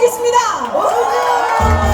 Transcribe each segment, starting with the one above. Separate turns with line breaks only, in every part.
하겠습니다.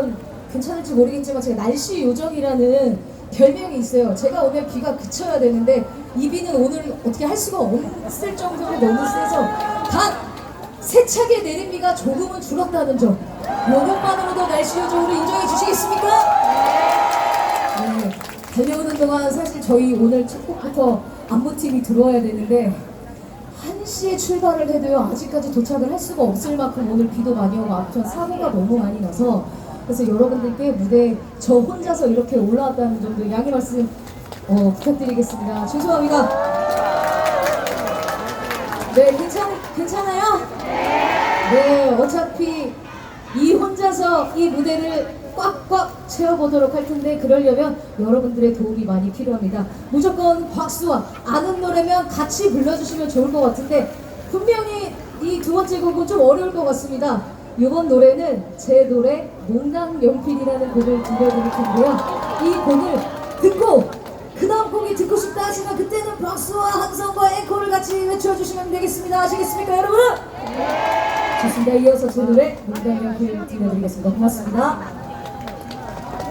드리면 괜찮을지 모르겠지만 제가 날씨 요정이라는 별명이 있어요. 제가 오면 비가 그쳐야 되는데 이 비는 오늘 어떻게 할 수가 없을 정도로 너무 세서 단 세차게 내린 비가 조금은 줄었다는 점 이것만으로도 날씨 요정으로 인정해 주시겠습니까? 네, 달려오는 동안 사실 저희 오늘 첫 곡부터 안무팀이 들어와야 되는데 1시에 출발을 해도요 아직까지 도착을 할 수가 없을 만큼 오늘 비도 많이 오고 앞전 사고가 너무 많이 나서 그래서 여러분들께 무대 저 혼자서 이렇게 올라왔다는 점도 양해 말씀 어, 부탁드리겠습니다 죄송합니다 네 괜찮, 괜찮아요? 네 어차피 이 혼자서 이 무대를 꽉꽉 채워보도록 할 텐데 그러려면 여러분들의 도움이 많이 필요합니다. 무조건 박수와 아는 노래면 같이 불러주시면 좋을 것 같은데 분명히 이 두 번째 곡은 좀 어려울 것 같습니다. 이번 노래는 제 노래 농당 연필이라는 곡을 들려드릴 텐데요. 이 곡을 듣고 그 다음 곡이 듣고 싶다 하시면 그때는 박수와 함성과 앵콜을 같이 외쳐주시면 되겠습니다. 아시겠습니까, 여러분? 좋습니다. 이어서 제 노래 film 들려드리겠습니다. 고맙습니다.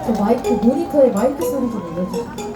저 마이크 모니터에 마이크 소리 좀 올려주세요.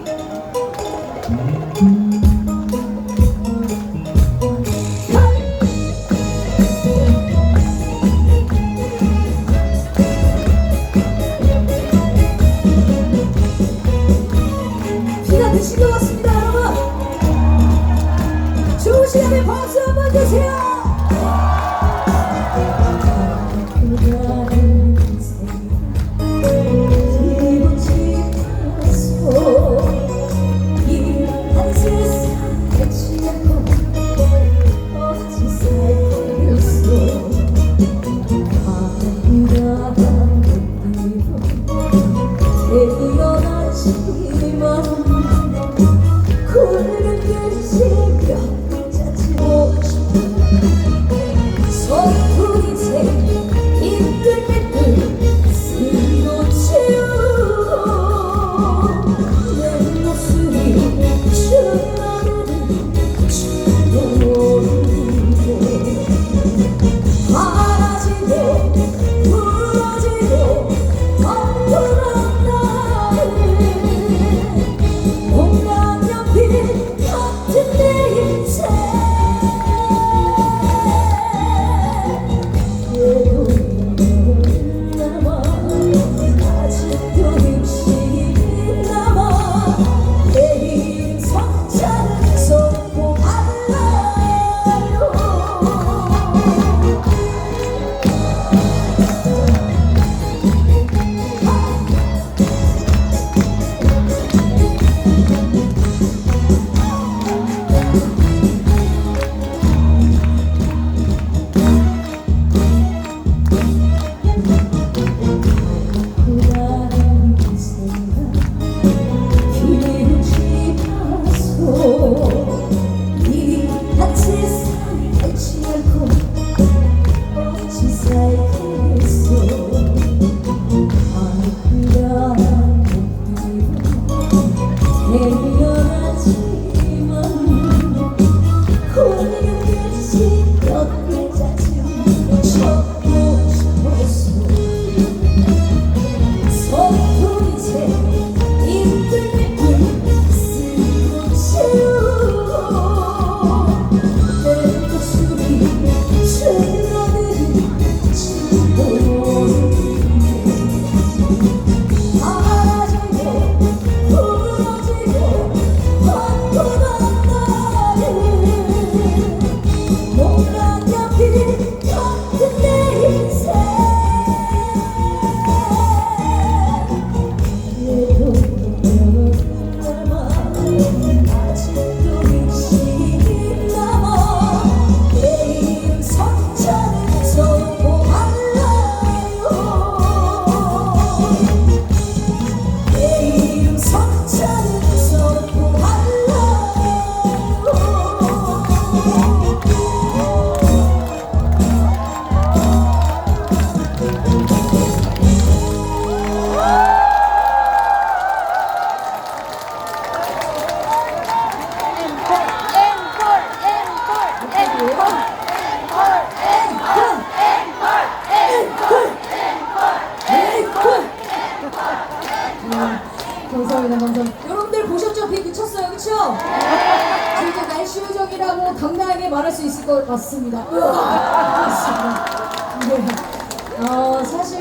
사실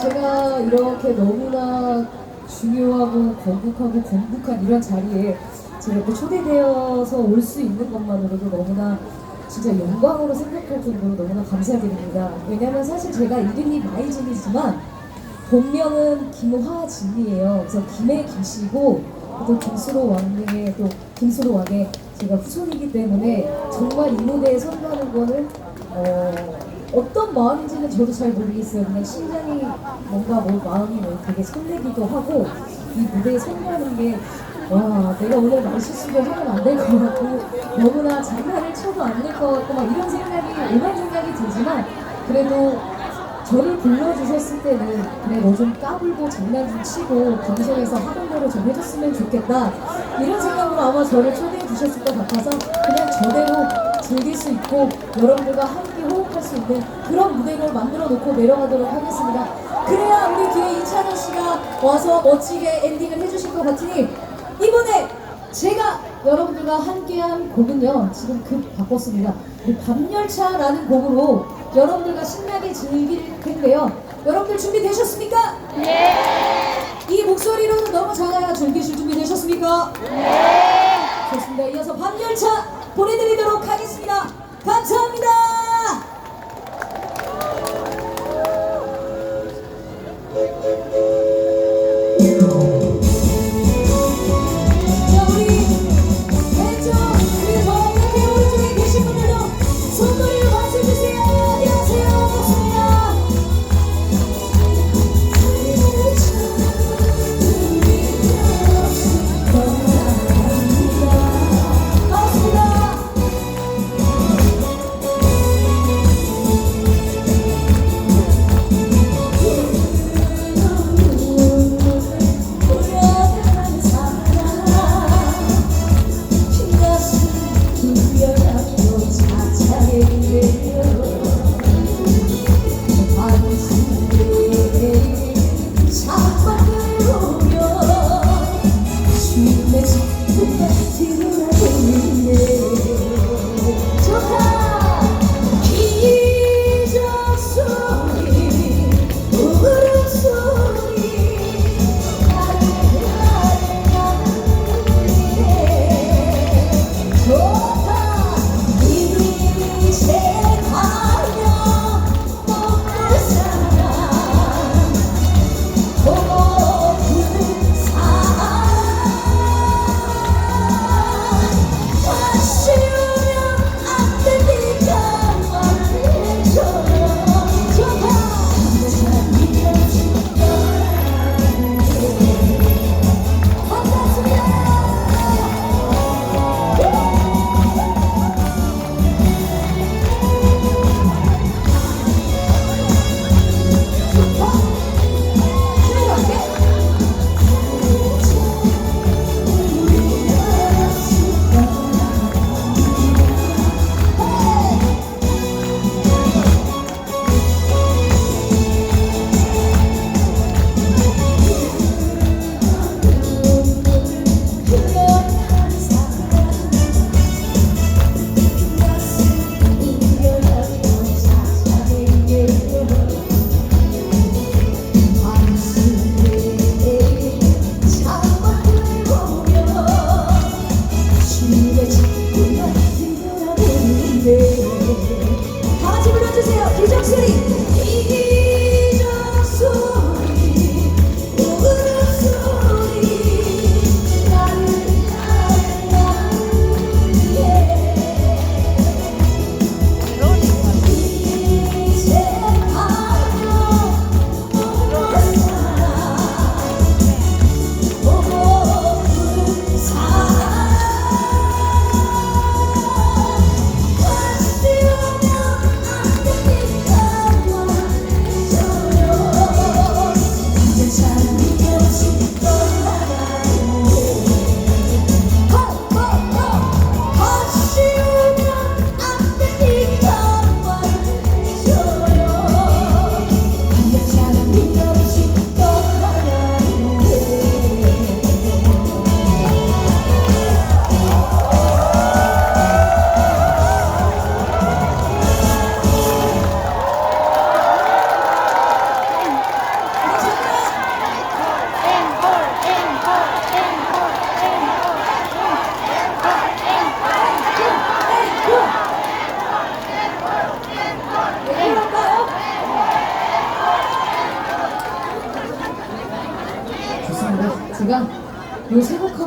제가 이렇게 너무나 중요하고 건국하고 건국한 이런 자리에 제가 이렇게 초대되어서 올 수 있는 것만으로도 너무나 진짜 영광으로 생각할 정도로 너무나 감사드립니다. 왜냐면 사실 제가 이름이 마이진이지만 본명은 김화진이에요. 그래서 김의 김씨고 또 김수로 왕의 또 김수로 왕의 제가 후손이기 때문에 정말 이 무대에 선다는 거는 어, 어떤 마음인지는 저도 잘 모르겠어요. 그냥 심장이 뭔가 뭐 마음이 뭐 되게 설레기도 하고 이 무대에 선다는 게 와, 내가 오늘 말실수도 하면 안 될 것 같고, 너무나 장난을 쳐도 안 될 것 같고, 막 이런 생각이, 오만 생각이 들지만, 그래도 저를 불러주셨을 때는, 그래, 너 좀 까불고 장난 좀 치고, 방송에서 하던 대로 좀 해줬으면 좋겠다. 이런 생각으로 아마 저를 초대해 주셨을 것 같아서 그냥 저대로 즐길 수 있고 여러분들과 함께 호흡할 수 있는 그런 무대를 만들어 놓고 내려가도록 하겠습니다. 그래야 우리 뒤에 이찬원 씨가 와서 멋지게 엔딩을 해주실 것 같으니 이번에 제가 여러분들과 함께한 곡은요 지금 급 바꿨습니다. 그 밤열차라는 곡으로 여러분들과 신나게 즐길 텐데요. 여러분들 준비되셨습니까? 이 목소리로는 너무 작아야 즐기실 준비 되셨습니까? 네. 좋습니다. 이어서 밤열차 보내드리도록 하겠습니다. 감사합니다.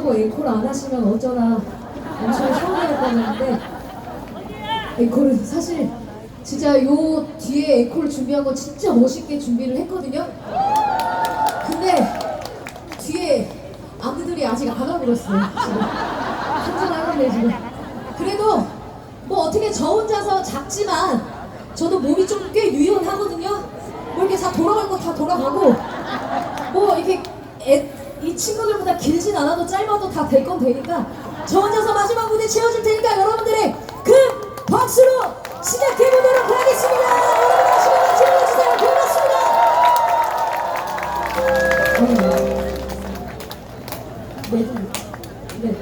하고 앵콜 안 하시면 어쩌나 엄청 서운해할 뻔했는데 앵콜은 사실 진짜 요 뒤에 앵콜 준비한 거 진짜 멋있게 준비를 했거든요. 근데 뒤에 아무들이 아직 안 와버렸어요. 한잔하는데 지금. 그래도 뭐 어떻게 저 혼자서 작지만 저도 몸이 좀 꽤 유연하거든요. 뭐 이렇게 다 돌아갈 거 다 돌아가고 뭐 이렇게 애, 이 친구들보다 길진 않아도 짧아도 다 될 건 되니까 저 혼자서 마지막 무대 채워줄 테니까 여러분들의 큰 박수로 시작해보도록 하겠습니다. 여러분들 시간 채워주세요. 고맙습니다. 네. 네.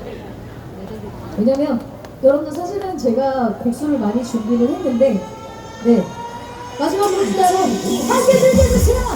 왜냐면 여러분들 사실은 제가 곡수를 많이 준비를 했는데 네 마지막 무대로 함께 즐겨주세요.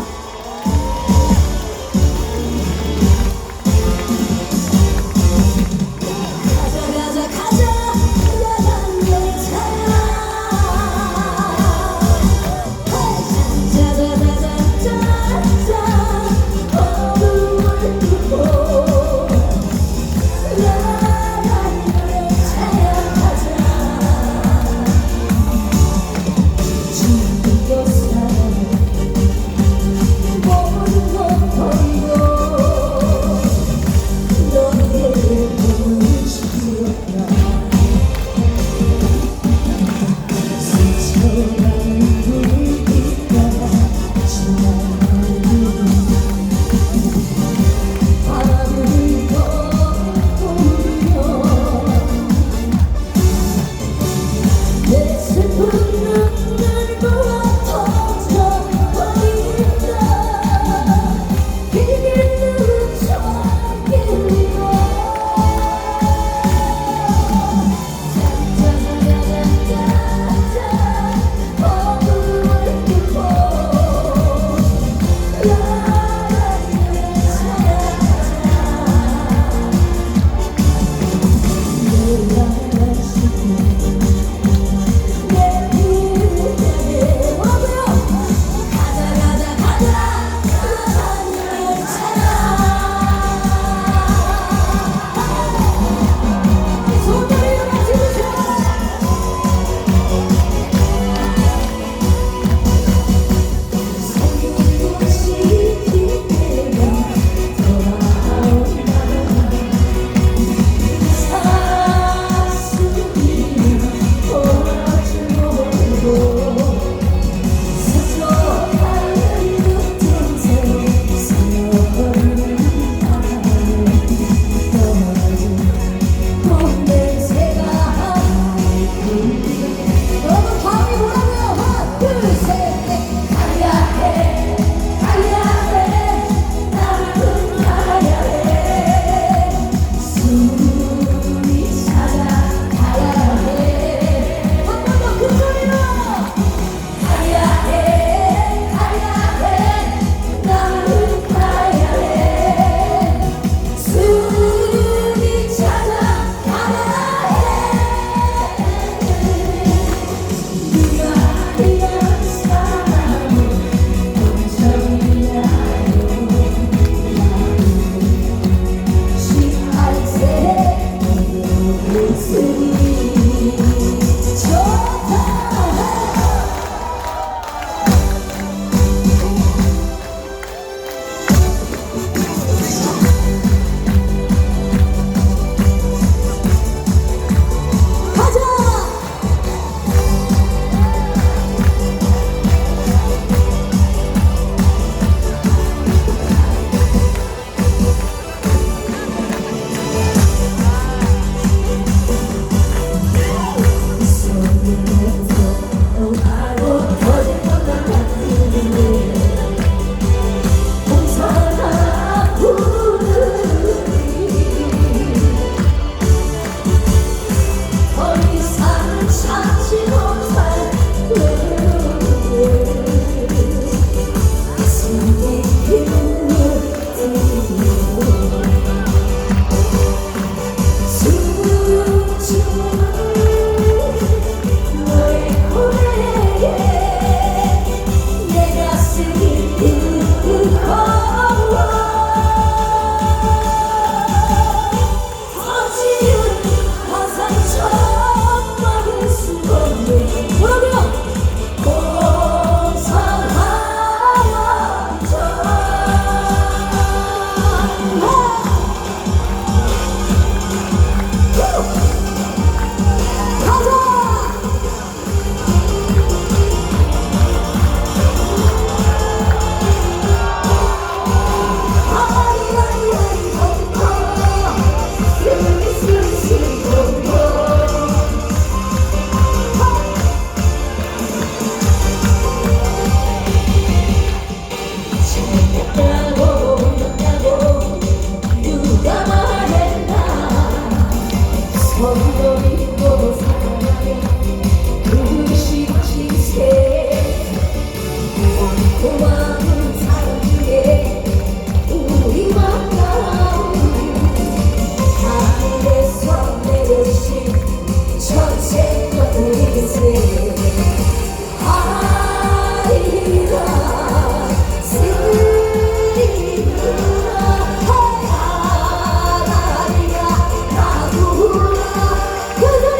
Yeah.